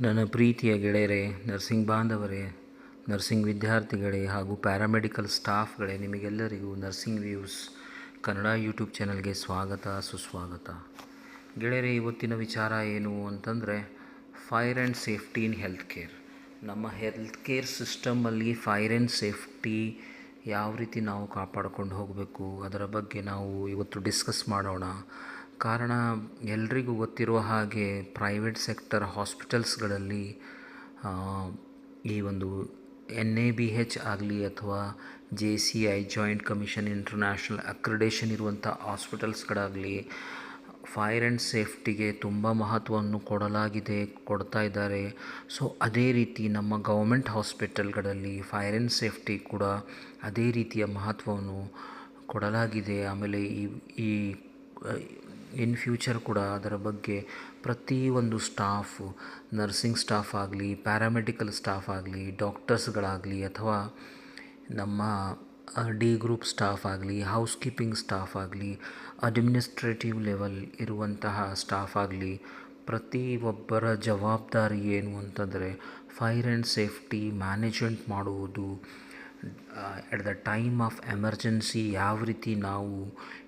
ನನ್ನ ಪ್ರೀತಿಯ ಗೆಳೆಯರೇ, ನರ್ಸಿಂಗ್ ಬಾಂಧವರೇ, ನರ್ಸಿಂಗ್ ವಿದ್ಯಾರ್ಥಿಗಳೇ ಹಾಗೂ ಪ್ಯಾರಾಮೆಡಿಕಲ್ ಸ್ಟಾಫ್ಗಳೇ, ನಿಮಗೆಲ್ಲರಿಗೂ ನರ್ಸಿಂಗ್ ವ್ಯೂಸ್ ಕನ್ನಡ ಯೂಟ್ಯೂಬ್ ಚಾನಲ್ಗೆ ಸ್ವಾಗತ, ಸುಸ್ವಾಗತ. ಗೆಳೆಯರೇ, ಇವತ್ತಿನ ವಿಚಾರ ಏನು ಅಂತಂದರೆ fire and safety in health care ನಮ್ಮ ಹೆಲ್ತ್ ಕೇರ್ ಸಿಸ್ಟಮಲ್ಲಿ ಫೈರ್ ಆ್ಯಂಡ್ ಸೇಫ್ಟಿ ಯಾವ ರೀತಿ ನಾವು ಕಾಪಾಡಿಕೊಂಡು ಹೋಗಬೇಕು, ಅದರ ಬಗ್ಗೆ ನಾವು ಇವತ್ತು ಡಿಸ್ಕಸ್ ಮಾಡೋಣ. ಕಾರಣ ಎಲ್ರಿಗೂ ಗೊತ್ತಿರುವ ಹಾಗೆ ಪ್ರೈವೇಟ್ ಸೆಕ್ಟರ್ ಹಾಸ್ಪಿಟಲ್ಸ್ಗಳಲ್ಲಿ ಈ ಒಂದು ಎನ್ ಎ ಬಿ ಹೆಚ್ ಆಗಲಿ ಅಥವಾ J C I joint commission international accreditation ಇರುವಂಥ ಹಾಸ್ಪಿಟಲ್ಸ್ಗಳಾಗಲಿ ಫೈರ್ ಆ್ಯಂಡ್ ಸೇಫ್ಟಿಗೆ ತುಂಬ ಮಹತ್ವವನ್ನು ಕೊಡಲಾಗಿದೆ, ಕೊಡ್ತಾ ಇದ್ದಾರೆ. ಸೊ ಅದೇ ರೀತಿ ನಮ್ಮ ಗೌರ್ಮೆಂಟ್ ಹಾಸ್ಪಿಟಲ್ಗಳಲ್ಲಿ ಫೈರ್ ಆ್ಯಂಡ್ ಸೇಫ್ಟಿ ಕೂಡ ಅದೇ ರೀತಿಯ ಮಹತ್ವವನ್ನು ಕೊಡಲಾಗಿದೆ. ಆಮೇಲೆ ಈ ಈ ಇನ್ ಫ್ಯೂಚರ್ ಕೂಡ ಅದರ ಬಗ್ಗೆ ಪ್ರತಿಯೊಂದು ಸ್ಟಾಫು, ನರ್ಸಿಂಗ್ ಸ್ಟಾಫ್ ಆಗಲಿ, ಪ್ಯಾರಾಮೆಡಿಕಲ್ ಸ್ಟಾಫ್ ಆಗಲಿ, ಡಾಕ್ಟರ್ಸ್ಗಳಾಗಲಿ ಅಥವಾ ನಮ್ಮ ಡಿ ಗ್ರೂಪ್ ಸ್ಟಾಫ್ ಆಗಲಿ ಹೌಸ್ ಕೀಪಿಂಗ್ ಸ್ಟಾಫ್ ಆಗಲಿ, ಅಡ್ಮಿನಿಸ್ಟ್ರೇಟಿವ್ ಲೆವೆಲ್ ಇರುವಂತಹ ಸ್ಟಾಫ್ ಆಗಲಿ ಪ್ರತಿಯೊಬ್ಬರ ಜವಾಬ್ದಾರಿ ಏನು ಅಂತಂದರೆ, ಫೈರ್ ಆ್ಯಂಡ್ ಸೇಫ್ಟಿ ಮ್ಯಾನೇಜ್ಮೆಂಟ್ ಮಾಡುವುದು at the time of emergency ಯಾವ ರೀತಿ ನಾವು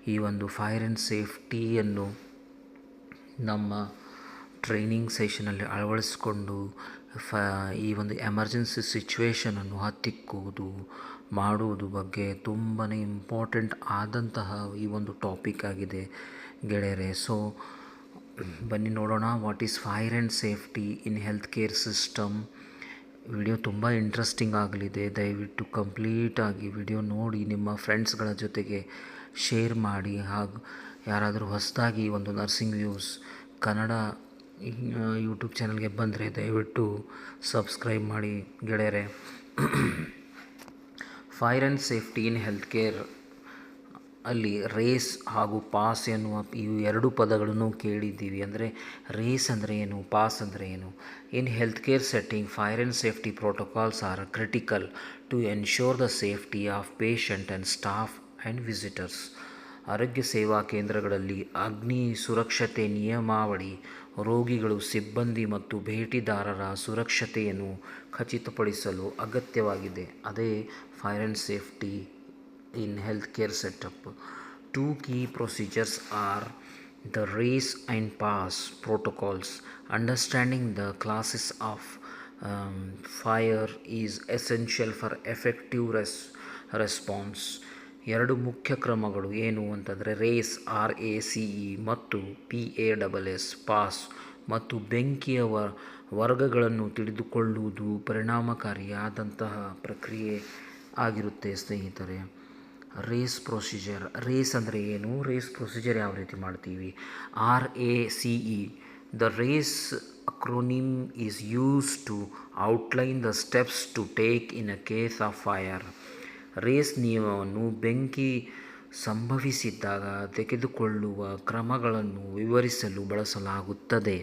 ಈ ಒಂದು ಫೈರ್ ಆ್ಯಂಡ್ ಸೇಫ್ಟಿಯನ್ನು ನಮ್ಮ ಟ್ರೈನಿಂಗ್ ಸೆಷನಲ್ಲಿ ಅಳವಡಿಸಿಕೊಂಡು ಫ ಈ ಒಂದು ಎಮರ್ಜೆನ್ಸಿ ಸಿಚುವೇಷನನ್ನು ಹತ್ತಿಕ್ಕುವುದು, ಮಾಡುವುದು ಬಗ್ಗೆ ತುಂಬಾ ಇಂಪಾರ್ಟೆಂಟ್ ಆದಂತಹ ಈ ಒಂದು ಟಾಪಿಕ್ ಆಗಿದೆ ಗೆಳೆಯರೆ. ಸೊ ಬನ್ನಿ ನೋಡೋಣ what is fire and safety in health care system video ತುಂಬ ಇಂಟ್ರೆಸ್ಟಿಂಗ್ ಆಗಲಿದೆ. ದಯವಿಟ್ಟು ಕಂಪ್ಲೀಟಾಗಿ ವಿಡಿಯೋ ನೋಡಿ, ನಿಮ್ಮ ಫ್ರೆಂಡ್ಸ್ಗಳ ಜೊತೆಗೆ ಶೇರ್ ಮಾಡಿ. ಹಾಗೂ ಯಾರಾದರೂ ಹೊಸದಾಗಿ ಒಂದು ನರ್ಸಿಂಗ್ ವ್ಯೂಸ್ ಕನ್ನಡ ಯೂಟ್ಯೂಬ್ ಚಾನಲ್ಗೆ ಬಂದರೆ ದಯವಿಟ್ಟು ಸಬ್ಸ್ಕ್ರೈಬ್ ಮಾಡಿ ಗೆಳೆಯರೆ. Fire and safety in health care ಅಲ್ಲಿ ರೇಸ್ ಹಾಗೂ ಪಾಸ್ ಎನ್ನುವ ಇವು ಎರಡು ಪದಗಳನ್ನು ಕೇಳಿದ್ದೀವಿ. ಅಂದರೆ ರೇಸ್ ಅಂದರೆ ಏನು ಪಾಸ್ ಅಂದರೆ ಏನು? ಇನ್ healthcare setting, fire and safety protocols are critical to ensure the safety of patient and staff and visitors. ಆರೋಗ್ಯ ಸೇವಾ ಕೇಂದ್ರಗಳಲ್ಲಿ ಅಗ್ನಿ ಸುರಕ್ಷತೆ ನಿಯಮಾವಳಿ ರೋಗಿಗಳು ಸಿಬ್ಬಂದಿ ಮತ್ತು ಭೇಟಿದಾರರ ಸುರಕ್ಷತೆಯನ್ನು ಖಚಿತಪಡಿಸಲು ಅಗತ್ಯವಾಗಿದೆ ಅದೇ fire and safety in health care setup two key procedures are the and pass protocols. Understanding the classes of um, fire is essential for effective res response. ಎರಡು ಮುಖ್ಯ ಕ್ರಮಗಳು ಏನು ಅಂತಂದರೆ RACE R A C E ಮತ್ತು P A double S PASS ಮತ್ತು ಬೆಂಕಿಯ ವರ್ಗಗಳನ್ನು ತಿಳಿದುಕೊಳ್ಳುವುದು ಪರಿಣಾಮಕಾರಿಯಾದಂತಹ ಪ್ರಕ್ರಿಯೆ ಆಗಿರುತ್ತೆ ಸ್ನೇಹಿತರೆ. ರೇಸ್ ಪ್ರೊಸೀಜರ್, ರೇಸ್ ಅಂದರೆ ಏನು? ರೇಸ್ ಪ್ರೊಸೀಜರ್ ಯಾವ ರೀತಿ ಮಾಡ್ತೀವಿ? R A C E the RACE acronym is use to outline the steps to take in a case of fire RACE ನಿಯಮವನ್ನು ಬೆಂಕಿ ಸಂಭವಿಸಿದ್ದಾಗ ತೆಗೆದುಕೊಳ್ಳುವ ಕ್ರಮಗಳನ್ನು ವಿವರಿಸಲು ಬಳಸಲಾಗುತ್ತದೆ.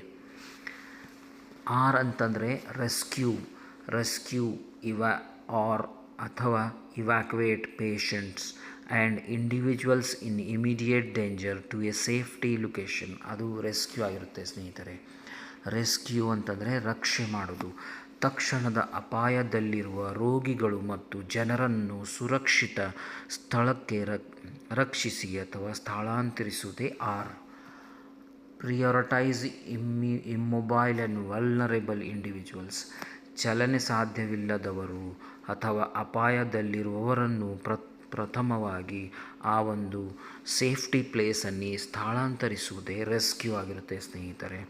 ಆರ್ ಅಂತಂದರೆ ರೆಸ್ಕ್ಯೂ ರೆಸ್ಕ್ಯೂ ಇವ ಆರ್ ಅಥವಾ evacuate patients and individuals in immediate danger to a safety location ಅದು ರೆಸ್ಕ್ಯೂ ಆಗಿರುತ್ತೆ ಸ್ನೇಹಿತರೆ. ರೆಸ್ಕ್ಯೂ ಅಂತಂದರೆ ರಕ್ಷೆ ಮಾಡೋದು ತಕ್ಷಣದ ಅಪಾಯದಲ್ಲಿರುವ ರೋಗಿಗಳು ಮತ್ತು ಜನರನ್ನು ಸುರಕ್ಷಿತ ಸ್ಥಳಕ್ಕೆ ರಕ್ಷಿಸಿ ಅಥವಾ ಸ್ಥಳಾಂತರಿಸುವುದೇ ಆರ್ ಪ್ರಿಯೋರಿಟೈಸ್ ಇಮ್ಮಿ ಇಮ್ಮೊಬೈಲ್ ಆ್ಯಂಡ್ ವಲ್ನರೇಬಲ್ ಇಂಡಿವಿಜುವಲ್ಸ್ ಚಲನೆ ಸಾಧ್ಯವಿಲ್ಲದವರು ಅಥವಾ ಅಪಾಯದಲ್ಲಿರುವವರನ್ನು ಪ್ರ, ಪ್ರಥಮವಾಗಿ ಆ ಒಂದು ಸೇಫ್ಟಿ ಪ್ಲೇಸನ್ನು ಸ್ಥಳಾಂತರಿಸುವುದೇ ರೆಸ್ಕ್ಯೂ ಆಗಿರುತ್ತೆ, ಸ್ನೇಹಿತರೆ.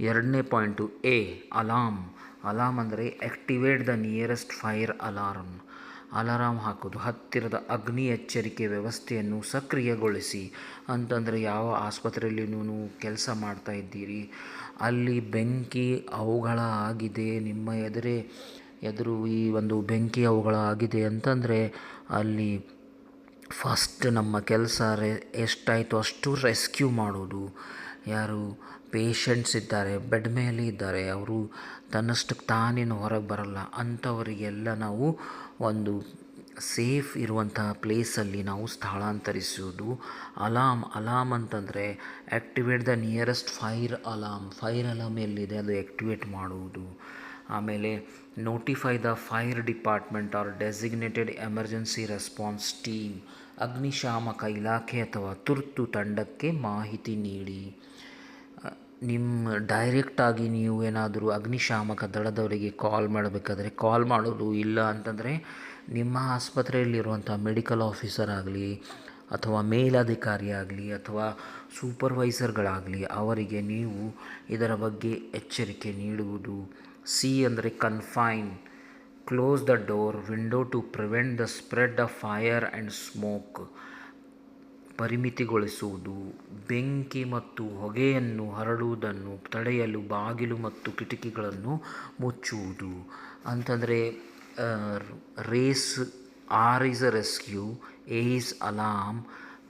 ಎರಡನೇ ಪಾಯಿಂಟು, ಎ, ಅಲಾರ್ಮ್. ಅಲಾರ್ಮ್ ಅಂದರೆ activate the nearest fire alarm alarm ಹಾಕೋದು ಹತ್ತಿರದ ಅಗ್ನಿ ಎಚ್ಚರಿಕೆ ವ್ಯವಸ್ಥೆಯನ್ನು ಸಕ್ರಿಯಗೊಳಿಸಿ. ಅಂತಂದರೆ ಯಾವ ಆಸ್ಪತ್ರೆಯಲ್ಲಿ ನೀವು ಕೆಲಸ ಮಾಡ್ತಾ ಇದ್ದೀರಿ. ಅಲ್ಲಿ ಬೆಂಕಿ ಅವುಗಳ ಆಗಿದೆ ನಿಮ್ಮ ಎದುರೇ ಎದುರು ಈ ಒಂದು ಬೆಂಕಿ ಅವುಗಳ ಆಗಿದೆ ಅಂತಂದರೆ ಅಲ್ಲಿ ಫಸ್ಟ್ ನಮ್ಮ ಕೆಲಸ ರೆ, ಎಷ್ಟಾಯಿತು ಅಷ್ಟು ರೆಸ್ಕ್ಯೂ ಮಾಡೋದು. ಯಾರು ಪೇಷಂಟ್ಸ್ ಇದ್ದಾರೆ, ಬೆಡ್ ಮೇಲೆ ಇದ್ದಾರೆ, ಅವರು ತನ್ನಷ್ಟಕ್ಕೆ ತಾನೇನು ಹೊರಗೆ ಬರಲ್ಲ. ಅಂಥವರಿಗೆಲ್ಲ ನಾವು ಒಂದು ಸೇಫ್ ಇರುವಂತಹ ಪ್ಲೇಸಲ್ಲಿ ನಾವು ಸ್ಥಳಾಂತರಿಸುವುದು ಅಲಾಮ್ ಅಲಾಮ್ ಅಂತಂದರೆ activate the nearest fire alarm. Fire alarm ಎಲ್ಲಿದೆ ಅದು ಆ್ಯಕ್ಟಿವೇಟ್ ಮಾಡುವುದು. ಆಮೇಲೆ notify the fire department or designated emergency response team ಅಗ್ನಿಶಾಮಕ ಇಲಾಖೆ ಅಥವಾ ತುರ್ತು ತಂಡಕ್ಕೆ ಮಾಹಿತಿ ನೀಡಿ ನಿಮ್ಮ ಡೈರೆಕ್ಟಾಗಿ ನೀವು ಏನಾದರೂ ಅಗ್ನಿಶಾಮಕ ದಳದವರಿಗೆ ಕಾಲ್ ಮಾಡಬೇಕಾದ್ರೆ ಕಾಲ್ ಮಾಡೋದು ಇಲ್ಲ ಅಂತಂದರೆ ನಿಮ್ಮ ಆಸ್ಪತ್ರೆಯಲ್ಲಿರುವಂಥ ಮೆಡಿಕಲ್ ಆಫೀಸರ್ ಆಗಲಿ ಅಥವಾ ಮೇಲಧಿಕಾರಿ ಆಗಲಿ ಅಥವಾ ಸೂಪರ್ವೈಸರ್ಗಳಾಗಲಿ ಅವರಿಗೆ ನೀವು ಇದರ ಬಗ್ಗೆ ಎಚ್ಚರಿಕೆ ನೀಡುವುದು ಸಿ ಅಂದರೆ confine close the door window to prevent the spread of fire and smoke ಪರಿಮಿತಿಗೊಳಿಸುವುದು. ಬೆಂಕಿ ಮತ್ತು ಹೊಗೆಯನ್ನು ಹರಡುವುದನ್ನು ತಡೆಯಲು ಬಾಗಿಲು ಮತ್ತು ಕಿಟಕಿಗಳನ್ನು ಮುಚ್ಚುವುದು. ಅಂತಂದರೆ race R is a rescue A is alarm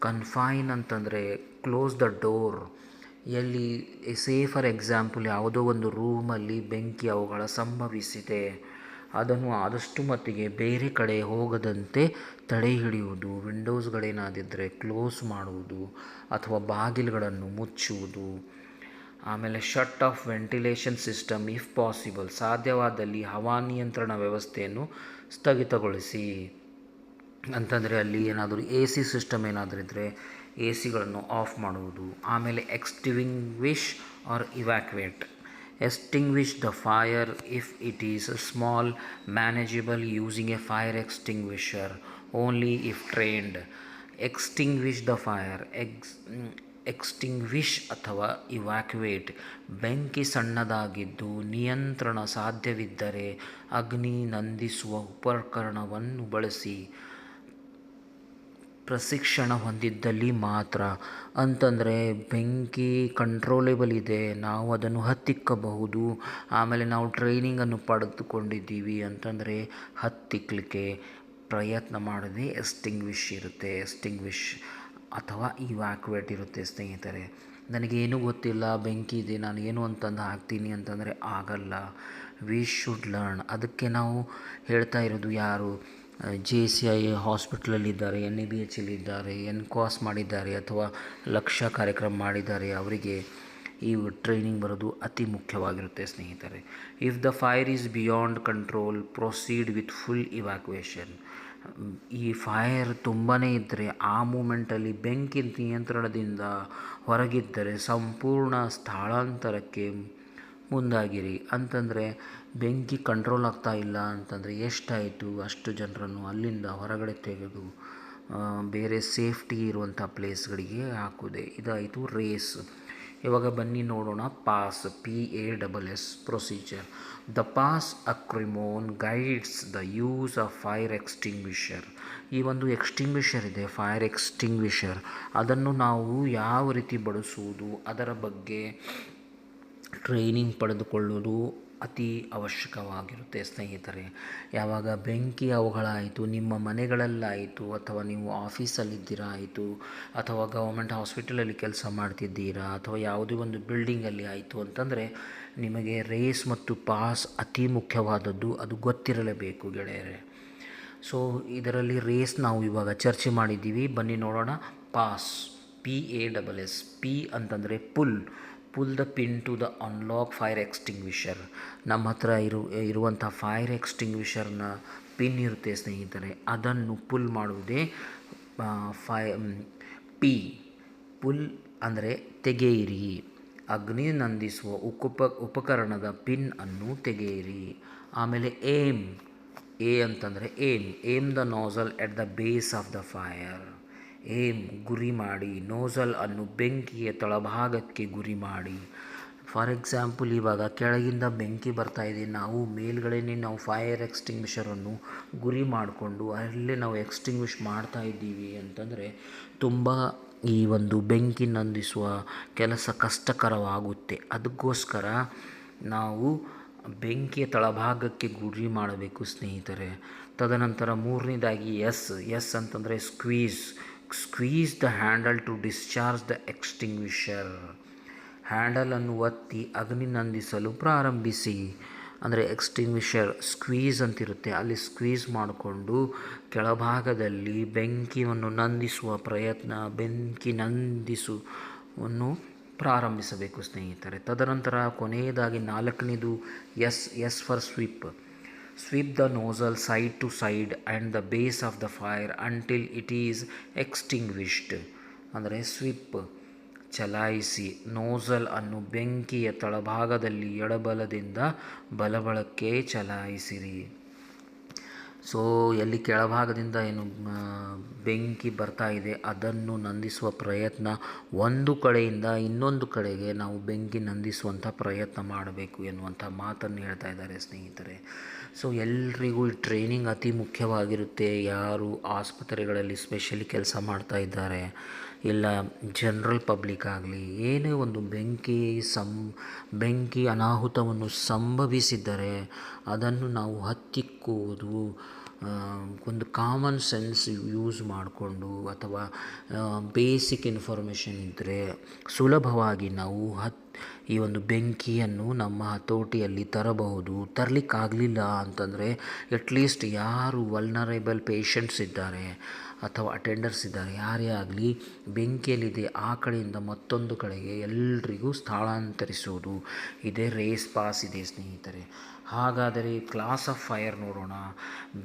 confine ಅಂತಂದರೆ ಕ್ಲೋಸ್ ದ ಡೋರ್ ಎಲ್ಲಿ ಸೇ ಫಾರ್ ಎಕ್ಸಾಂಪಲ್ ಯಾವುದೋ ಒಂದು ರೂಮಲ್ಲಿ ಬೆಂಕಿ ಅವುಗಳ ಸಂಭವಿಸಿದೆ, ಅದನ್ನು ಆದಷ್ಟು ಮಟ್ಟಿಗೆ ಬೇರೆ ಕಡೆ ಹೋಗದಂತೆ ತಡೆ ಹಿಡಿಯುವುದು ವಿಂಡೋಸ್ಗಳೇನಾದಿದ್ದರೆ ಕ್ಲೋಸ್ ಮಾಡುವುದು ಅಥವಾ ಬಾಗಿಲುಗಳನ್ನು ಮುಚ್ಚುವುದು. ಆಮೇಲೆ shut off ventilation system if possible ಸಾಧ್ಯವಾದಲ್ಲಿ ಹವಾನಿಯಂತ್ರಣ ವ್ಯವಸ್ಥೆಯನ್ನು ಸ್ಥಗಿತಗೊಳಿಸಿ. ಅಂತಂದರೆ ಅಲ್ಲಿ ಏನಾದರೂ ಎ ಸಿ ಸಿಸ್ಟಮ್ ಏನಾದರೂ ಇದ್ದರೆ ಎ ಸಿಗಳನ್ನು ಆಫ್ ಮಾಡುವುದು. ಆಮೇಲೆ extinguish or evacuate. Extinguish the fire if it is a small, manageable using a fire extinguisher only if trained. Extinguish the fire, X extinguish ಅಥವಾ ಇವ್ಯಾಕ್ಯುವೇಟ್ ಬೆಂಕಿ ಸಣ್ಣದಾಗಿದ್ದು ನಿಯಂತ್ರಣ ಸಾಧ್ಯವಿದ್ದರೆ ಅಗ್ನಿ ನಂದಿಸುವ ಉಪಕರಣವನ್ನು ಬಳಸಿ. ಪ್ರಶಿಕ್ಷಣ ಹೊಂದಿದ್ದಲ್ಲಿ ಮಾತ್ರ. ಅಂತಂದರೆ ಬೆಂಕಿ ಕಂಟ್ರೋಲೇಬಲ್ ಇದೆ. ನಾವು ಅದನ್ನು ಹತ್ತಿಕ್ಕಬಹುದು. ಆಮೇಲೆ ನಾವು ಟ್ರೈನಿಂಗನ್ನು ಪಡೆದುಕೊಂಡಿದ್ದೀವಿ ಅಂತಂದರೆ ಹತ್ತಿಕ್ಕಲಿಕ್ಕೆ ಪ್ರಯತ್ನ ಮಾಡದೆ ಎಸ್ಟಿಂಗ್ವಿಶ್ ಇರುತ್ತೆ. ಎಸ್ಟಿಂಗ್ವಿಶ್ ಅಥವಾ ಇವ್ಯಾಕ್ಯುವೇಟ್ ಇರುತ್ತೆ ಸ್ನೇಹಿತರೆ. ನನಗೇನು ಗೊತ್ತಿಲ್ಲ, ಬೆಂಕಿ ಇದೆ, ನಾನು ಏನು ಅಂತಂದು ಹಾಕ್ತೀನಿ ಅಂತಂದರೆ ಆಗಲ್ಲ. ವಿ ಶುಡ್ ಲರ್ನ್ ಅದಕ್ಕೆ ನಾವು ಹೇಳ್ತಾ ಇರೋದು ಯಾರು? ಜೆ ಸಿ ಐ ಹಾಸ್ಪಿಟ್ಲಲ್ಲಿದ್ದಾರೆ ಎನ್ ಇ ಬಿ ಎಚ್ ಇದ್ದಾರೆ ಎನ್ ಕಾಸ್ ಮಾಡಿದ್ದಾರೆ ಅಥವಾ ಲಕ್ಷ್ಯ ಕಾರ್ಯಕ್ರಮ ಮಾಡಿದ್ದಾರೆ, ಅವರಿಗೆ ಈ ಟ್ರೈನಿಂಗ್ ಬರೋದು ಅತಿ ಮುಖ್ಯವಾಗಿರುತ್ತೆ ಸ್ನೇಹಿತರೆ. If the fire is beyond control proceed with full evacuation ಈ ಫೈರ್ ತುಂಬಾ ಇದ್ದರೆ ಆ ಮೂಮೆಂಟಲ್ಲಿ ಬೆಂಕಿ ನಿಯಂತ್ರಣದಿಂದ ಹೊರಗಿದ್ದರೆ ಸಂಪೂರ್ಣ ಸ್ಥಳಾಂತರಕ್ಕೆ ಮುಂದಾಗಿರಿ. ಅಂತಂದರೆ ಬೆಂಕಿ ಕಂಟ್ರೋಲ್ ಆಗ್ತಾ ಇಲ್ಲ ಅಂತಂದರೆ ಎಷ್ಟಾಯಿತು? ಅಷ್ಟು ಜನರನ್ನು ಅಲ್ಲಿಂದ ಹೊರಗಡೆ ತೆಗೆದು ಬೇರೆ ಸೇಫ್ಟಿ ಇರುವಂಥ ಪ್ಲೇಸ್ಗಳಿಗೆ ಹಾಕೋದೆ ಇದಾಯಿತು ರೇಸ್ ಇವಾಗ ಬನ್ನಿ ನೋಡೋಣ PASS P A double S procedure the PASS acronym guides the use of fire extinguisher ಈ ಒಂದು ಎಕ್ಸ್ಟಿಂಗ್ವಿಷರ್ ಇದೆ ಫೈರ್ ಎಕ್ಸ್ಟಿಂಗ್ವಿಷರ್ ಅದನ್ನು ನಾವು ಯಾವ ರೀತಿ ಬಳಸುವುದು? ಅದರ ಬಗ್ಗೆ ಟ್ರೈನಿಂಗ್ ಪಡೆದುಕೊಳ್ಳುವುದು ಅತಿ ಅವಶ್ಯಕವಾಗಿರುತ್ತೆ ಸ್ನೇಹಿತರೆ. ಯಾವಾಗ ಬೆಂಕಿ ಅವುಗಳಾಯಿತು, ನಿಮ್ಮ ಮನೆಗಳಲ್ಲಾಯಿತು, ಅಥವಾ ನೀವು ಆಫೀಸಲ್ಲಿದ್ದೀರಾ ಆಯಿತು ಅಥವಾ ಗೌರ್ಮೆಂಟ್ ಹಾಸ್ಪಿಟಲಲ್ಲಿ ಕೆಲಸ ಮಾಡ್ತಿದ್ದೀರಾ, ಅಥವಾ ಯಾವುದೇ ಒಂದು ಬಿಲ್ಡಿಂಗಲ್ಲಿ ಆಯಿತು ಅಂತಂದರೆ ನಿಮಗೆ ರೇಸ್ ಮತ್ತು ಪಾಸ್ ಅತಿ ಮುಖ್ಯವಾದದ್ದು, ಅದು ಗೊತ್ತಿರಲೇಬೇಕು ಗೆಳೆಯರೆ. ಸೊ, ಇದರಲ್ಲಿ ರೇಸ್ ನಾವು ಇವಾಗ ಚರ್ಚೆ ಮಾಡಿದ್ದೀವಿ. ಬನ್ನಿ ನೋಡೋಣ. PASS. P A double S P ಅಂತಂದರೆ pull. Pull the pin to the unlock fire extinguisher ನಮ್ಮ ಹತ್ರ ಇರು, ಇರುವಂಥ ಫೈರ್ ಎಕ್ಸ್ಟಿಂಗ್ವಿಷರ್ನ ಪಿನ್ ಇರುತ್ತೆ ಸ್ನೇಹಿತರೆ, ಅದನ್ನು ಪುಲ್ ಮಾಡುವುದೇ ಫೈ ಪಿ ಪುಲ್ ಅಂದರೆ ತೆಗೆಯಿರಿ. ಅಗ್ನಿ ನಂದಿಸುವ ಉಕುಪ, ಉಪಕರಣದ ಪಿನ್ ಅನ್ನು ತೆಗೆಯಿರಿ. ಆಮೇಲೆ ಏಮ್ ಎ ಅಂತಂದರೆ aim aim the nozzle at the base of the fire aim ಗುರಿ ಮಾಡಿ, ನೋಸಲ್ ಅನ್ನು ಬೆಂಕಿಯ ತಳಭಾಗಕ್ಕೆ ಗುರಿ ಮಾಡಿ. ಫಾರ್ ಎಕ್ಸಾಂಪಲ್, ಇವಾಗ ಕೆಳಗಿಂದ ಬೆಂಕಿ ಬರ್ತಾ ಇದೆ. ನಾವು ಮೇಲ್ಗಡೆನೇ ನಾವು ಫೈರ್ ಎಕ್ಸ್ಟಿಂಗ್ವಿಷರನ್ನು ಗುರಿ ಮಾಡಿಕೊಂಡು ಅಲ್ಲೇ ನಾವು ಎಕ್ಸ್ಟಿಂಗ್ವಿಷ್ ಮಾಡ್ತಾ ಇದ್ದೀವಿ ಅಂತಂದರೆ ತುಂಬ ಈ ಒಂದು ಬೆಂಕಿ ನಂದಿಸುವ ಕೆಲಸ ಕಷ್ಟಕರವಾಗುತ್ತೆ. ಅದಕ್ಕೋಸ್ಕರ ನಾವು ಬೆಂಕಿಯ ತಳಭಾಗಕ್ಕೆ ಗುರಿ ಮಾಡಬೇಕು ಸ್ನೇಹಿತರೆ. ತದನಂತರ ಮೂರನೇದಾಗಿ ಎಸ್. ಎಸ್ ಅಂತಂದರೆ squeeze. Squeeze the handle to discharge the extinguisher ಹ್ಯಾಂಡಲನ್ನು ಒತ್ತಿ ಅಗ್ನಿ ನಂದಿಸಲು ಪ್ರಾರಂಭಿಸಿ. ಅಂದರೆ ಎಕ್ಸ್ಟಿಂಗ್ವಿಷರ್ ಸ್ಕ್ವೀಸ್ ಅಂತಿರುತ್ತೆ. ಅಲ್ಲಿ ಸ್ಕ್ವೀಸ್ ಮಾಡಿಕೊಂಡು ಕೆಳಭಾಗದಲ್ಲಿ ಬೆಂಕಿಯನ್ನು ನಂದಿಸುವ ಪ್ರಯತ್ನ, ಬೆಂಕಿ ನಂದಿಸುವನ್ನು ಪ್ರಾರಂಭಿಸಬೇಕು ಸ್ನೇಹಿತರೆ. ತದನಂತರ ಕೊನೆಯದಾಗಿ ನಾಲ್ಕನೇದು S S for sweep sweep the nozzle side to side and the base of the fire until it is extinguished. ಅಂದರೆ ಸ್ವಿಪ್ ಚಲಾಯಿಸಿ ನೋಸಲ್ ಅನ್ನು ಬೆಂಕಿಯ ತಳಭಾಗದಲ್ಲಿ ಎಡಬಲದಿಂದ ಬಲಬಳಕ್ಕೆ ಚಲಾಯಿಸಿರಿ ಸೊ ಎಲ್ಲಿ ಕೆಳಭಾಗದಿಂದ ಏನು ಬೆಂಕಿ ಬರ್ತಾ ಇದೆ, ಅದನ್ನು ನಂದಿಸುವ ಪ್ರಯತ್ನ ಒಂದು ಕಡೆಯಿಂದ ಇನ್ನೊಂದು ಕಡೆಗೆ ನಾವು ಬೆಂಕಿ ನಂದಿಸುವಂಥ ಪ್ರಯತ್ನ ಮಾಡಬೇಕು ಎನ್ನುವಂಥ ಮಾತನ್ನು ಹೇಳ್ತಾ ಇದ್ದಾರೆ ಸ್ನೇಹಿತರೆ ಸೊ ಎಲ್ರಿಗೂ ಟ್ರೈನಿಂಗ್ ಅತಿ ಮುಖ್ಯವಾಗಿರುತ್ತೆ. ಯಾರು ಆಸ್ಪತ್ರೆಗಳಲ್ಲಿ ಸ್ಪೆಷಲಿ ಕೆಲಸ ಮಾಡ್ತಾ ಇದ್ದಾರೆ, ಇಲ್ಲ ಜನರಲ್ ಪಬ್ಲಿಕ್ ಆಗಲಿ, ಏನೇ ಒಂದು ಬೆಂಕಿ ಸಂ, ಬೆಂಕಿ ಅನಾಹುತವನ್ನು ಸಂಭವಿಸಿದ್ದರೆ ಅದನ್ನು ನಾವು ಹತ್ತಿಕ್ಕುವುದು ಒಂದು ಕಾಮನ್ ಸೆನ್ಸ್ ಯೂಸ್ ಮಾಡಿಕೊಂಡು ಅಥವಾ ಬೇಸಿಕ್ ಇನ್ಫಾರ್ಮೇಷನ್ ಇದ್ದರೆ ಸುಲಭವಾಗಿ ನಾವು ಹತ್, ಈ ಒಂದು ಬೆಂಕಿಯನ್ನು ನಮ್ಮ ಹತೋಟಿಯಲ್ಲಿ ತರಬಹುದು. ತರಲಿಕ್ಕಾಗಲಿಲ್ಲ ಅಂತಂದರೆ ಅಟ್ಲೀಸ್ಟ್ ಯಾರು ವಲ್ನರೇಬಲ್ ಪೇಷಂಟ್ಸ್ ಇದ್ದಾರೆ ಅಥವಾ ಅಟೆಂಡರ್ಸ್ ಇದ್ದಾರೆ, ಯಾರೇ ಆಗಲಿ ಬೆಂಕಿಯಲ್ಲಿದೆ ಆ ಕಡೆಯಿಂದ ಮತ್ತೊಂದು ಕಡೆಗೆ ಎಲ್ರಿಗೂ ಸ್ಥಳಾಂತರಿಸೋದು. ಇದೇ ರೇಸ್ ಪಾಸ್ ಇದೆ ಸ್ನೇಹಿತರೆ. ಹಾಗಾದರೆ ಕ್ಲಾಸ್ ಆಫ್ ಫೈರ್ ನೋಡೋಣ.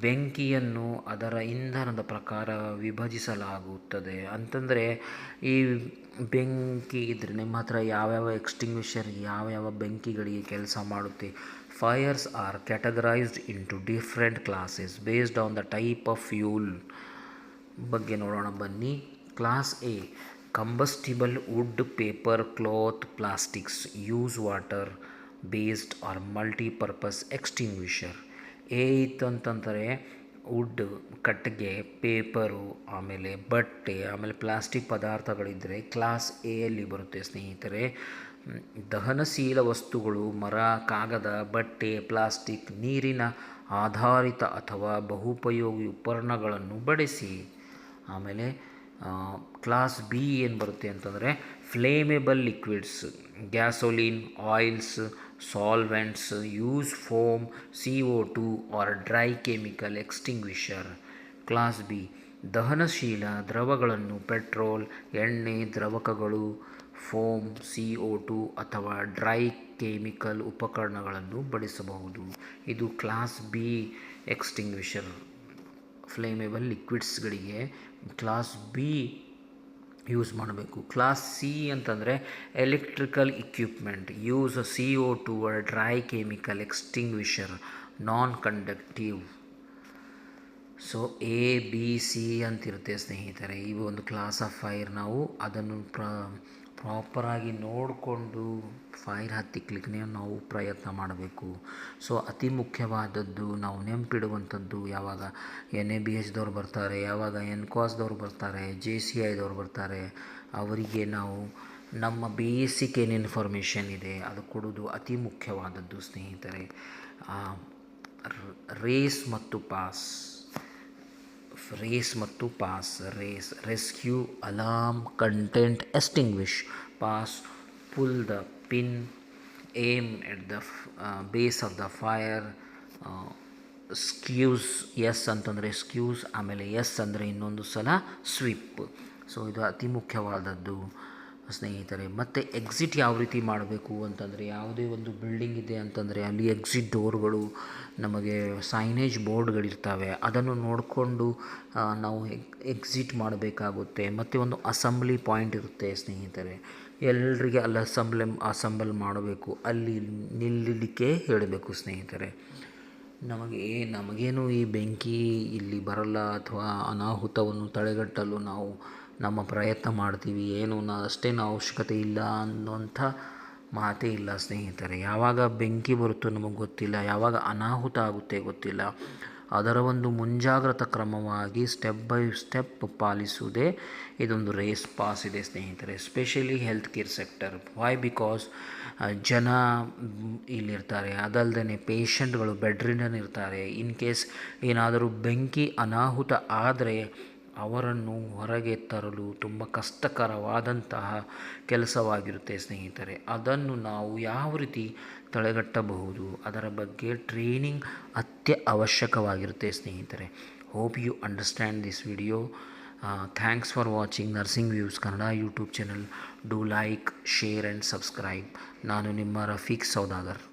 ಬೆಂಕಿಯನ್ನು ಅದರ ಇಂಧನದ ಪ್ರಕಾರ ವಿಭಜಿಸಲಾಗುತ್ತದೆ. ಅಂತಂದರೆ ಈ ಬೆಂಕಿ ಇದ್ದರೆ ನಿಮ್ಮ ಹತ್ರ ಯಾವ್ಯಾವ ಎಕ್ಸ್ಟಿಂಗ್ವಿಷರ್ ಯಾವ್ಯಾವ ಬೆಂಕಿಗಳಿಗೆ ಕೆಲಸ ಮಾಡುತ್ತೆ? Fires are categorized into different classes based on the type of fuel ಬಗ್ಗೆ ನೋಡೋಣ ಬನ್ನಿ. Class A combustible wood paper cloth plastics use water based or multipurpose extinguisher A ಇತ್ತು ಅಂತಂದರೆ ವುಡ್ ಕಟ್ಟಿಗೆ ಪೇಪರು ಆಮೇಲೆ ಬಟ್ಟೆ, ಆಮೇಲೆ ಪ್ಲಾಸ್ಟಿಕ್ ಪದಾರ್ಥಗಳಿದ್ದರೆ ಕ್ಲಾಸ್ ಎಯಲ್ಲಿ ಬರುತ್ತೆ ಸ್ನೇಹಿತರೆ. ದಹನಶೀಲ ವಸ್ತುಗಳು, ಮರ, ಕಾಗದ, ಬಟ್ಟೆ ಪ್ಲಾಸ್ಟಿಕ್ ನೀರಿನ ಆಧಾರಿತ ಅಥವಾ ಬಹುಪಯೋಗಿ ಉಪಕರಣಗಳನ್ನು ಬಳಸಿ. ಆಮೇಲೆ ಕ್ಲಾಸ್ ಬಿ ಏನು ಬರುತ್ತೆ ಅಂತಂದರೆ flammable liquids gasoline oils solvents use foam C or two or dry chemical extinguisher class B ದಹನಶೀಲ ದ್ರವಗಳನ್ನು ಪೆಟ್ರೋಲ್, ಎಣ್ಣೆ, ದ್ರವಕಗಳು, ಫೋಮ್ ಸಿ ಒ ಟು ಅಥವಾ ಡ್ರೈ ಕೆಮಿಕಲ್ ಉಪಕರಣಗಳನ್ನು ಬಳಸಬಹುದು. ಇದು ಕ್ಲಾಸ್ ಬಿ ಎಕ್ಸ್ಟಿಂಗ್ವಿಷರ್ ಫ್ಲೇಮೇಬಲ್ ಲಿಕ್ವಿಡ್ಸ್ಗಳಿಗೆ ಕ್ಲಾಸ್ ಬಿ ಯೂಸ್ ಮಾಡಬೇಕು. ಕ್ಲಾಸ್ ಸಿ ಅಂತಂದರೆ electrical equipment use C O two dry chemical extinguisher non conductive so A B C ಅಂತಿರುತ್ತೆ ಸ್ನೇಹಿತರೆ. ಈ ಒಂದು ಕ್ಲಾಸ್ ಆಫ್ ಫೈರ್ ನಾವು ಅದನ್ನು ಪ್ರ ಪ್ರಾಪರಾಗಿ ನೋಡಿಕೊಂಡು ಫೈರ್ ಹತ್ತಿಕ್ಲಿಕ್ಕೆ ನಾವು ಪ್ರಯತ್ನ ಮಾಡಬೇಕು. ಸೊ, ಅತಿ ಮುಖ್ಯವಾದದ್ದು ನಾವು ನೆನಪಿಡುವಂಥದ್ದು ಯಾವಾಗ ಎನ್ ಎ ಬಿ ಎಚ್ದವ್ರು ಬರ್ತಾರೆ, ಯಾವಾಗ ಎನ್ ಕಾಸ್ದವ್ರು ಬರ್ತಾರೆ ಜೆ ಸಿ ಐದವ್ರು ಬರ್ತಾರೆ, ಅವರಿಗೆ ನಾವು ನಮ್ಮ ಬೇಸಿಕ್ ಏನು ಇನ್ಫಾರ್ಮೇಷನ್ ಇದೆ ಅದು ಕೊಡೋದು ಅತಿ ಮುಖ್ಯವಾದದ್ದು ಸ್ನೇಹಿತರೆ. ರೇಸ್ ಮತ್ತು ಪಾಸ್. ರೇಸ್ ಮತ್ತು PASS RACE rescue alarm content extinguish PASS pull the pin aim at the base of the fire squeeze S ಅಂತಂದರೆ ಸ್ಕ್ಯೂಸ್ ಆಮೇಲೆ ಎಸ್ ಅಂದರೆ ಇನ್ನೊಂದು ಸಲ ಸ್ವೀಪ್ ಸೊ ಇದು ಅತಿ ಮುಖ್ಯವಾದದ್ದು. ಸ್ನೇಹಿತರೆ, ಮತ್ತು ಎಕ್ಸಿಟ್ ಯಾವ ರೀತಿ ಮಾಡಬೇಕು ಅಂತಂದರೆ, ಯಾವುದೇ ಒಂದು ಬಿಲ್ಡಿಂಗ್ ಇದೆ ಅಂತಂದರೆ, ಅಲ್ಲಿ ಎಕ್ಸಿಟ್ ಡೋರ್ಗಳು ನಮಗೆ ಸೈನೇಜ್ ಬೋರ್ಡ್ಗಳಿರ್ತವೆ ಅದನ್ನು ನೋಡಿಕೊಂಡು ನಾವು ಎಕ್ಸಿಟ್ ಮಾಡಬೇಕಾಗುತ್ತೆ. ಮತ್ತು ಒಂದು ಅಸೆಂಬ್ಲಿ ಪಾಯಿಂಟ್ ಇರುತ್ತೆ ಸ್ನೇಹಿತರೆ. ಎಲ್ಲರಿಗೆ ಅಲ್ಲಿ ಅಸೆಂಬ್ಲಿ ಅಸೆಂಬಲ್ ಮಾಡಬೇಕು. ಅಲ್ಲಿ ನಿಲ್ಲಲಿಕ್ಕೆ ಹೇಳಬೇಕು ಸ್ನೇಹಿತರೆ. ನಮಗೆ, ನಮಗೇನು ಈ ಬೆಂಕಿ ಇಲ್ಲಿ ಬರಲ್ಲ ಅಥವಾ ಅನಾಹುತವನ್ನು ತಡೆಗಟ್ಟಲು ನಾವು ನಮ್ಮ ಪ್ರಯತ್ನ ಮಾಡ್ತೀವಿ, ಏನು ಅಷ್ಟೇನು ಅವಶ್ಯಕತೆ ಇಲ್ಲ ಅನ್ನುವಂಥ ಮಾತೇ ಇಲ್ಲ ಸ್ನೇಹಿತರೆ. ಯಾವಾಗ ಬೆಂಕಿ ಬರುತ್ತೋ ನಮಗೆ ಗೊತ್ತಿಲ್ಲ, ಯಾವಾಗ ಅನಾಹುತ ಆಗುತ್ತೆ ಗೊತ್ತಿಲ್ಲ. ಅದರ ಒಂದು ಮುಂಜಾಗ್ರತಾ ಕ್ರಮವಾಗಿ ಸ್ಟೆಪ್ ಬೈ ಸ್ಟೆಪ್ ಪಾಲಿಸುವುದೇ ಇದೊಂದು ರೇಸ್ ಪಾಸ್ ಇದೆ ಸ್ನೇಹಿತರೆ especially health care sector why because ಜನ ಇಲ್ಲಿರ್ತಾರೆ. ಅದಲ್ಲದೆ ಪೇಷಂಟ್ಗಳು ಬೆಡ್ ರಿಡನ್ ಇರ್ತಾರೆ. ಇನ್ ಕೇಸ್ ಏನಾದರೂ ಬೆಂಕಿ ಅನಾಹುತ ಆದರೆ ಅವರನ್ನು ಹೊರಗೆ ತರಲು ತುಂಬ ಕಷ್ಟಕರವಾದಂತಹ ಕೆಲಸವಾಗಿರುತ್ತೆ, ಸ್ನೇಹಿತರೆ. ಅದನ್ನು ನಾವು ಯಾವ ರೀತಿ ತಡೆಗಟ್ಟಬಹುದು? ಅದರ ಬಗ್ಗೆ ಟ್ರೈನಿಂಗ್ ಅತ್ಯ ಅವಶ್ಯಕವಾಗಿರುತ್ತೆ, ಸ್ನೇಹಿತರೆ. Hope you understand this video thanks for watching nursing views Kannada YouTube channel do like share and subscribe ನಾನು ನಿಮ್ಮ ರಫೀಕ್ ಸೌದಾಗರ್.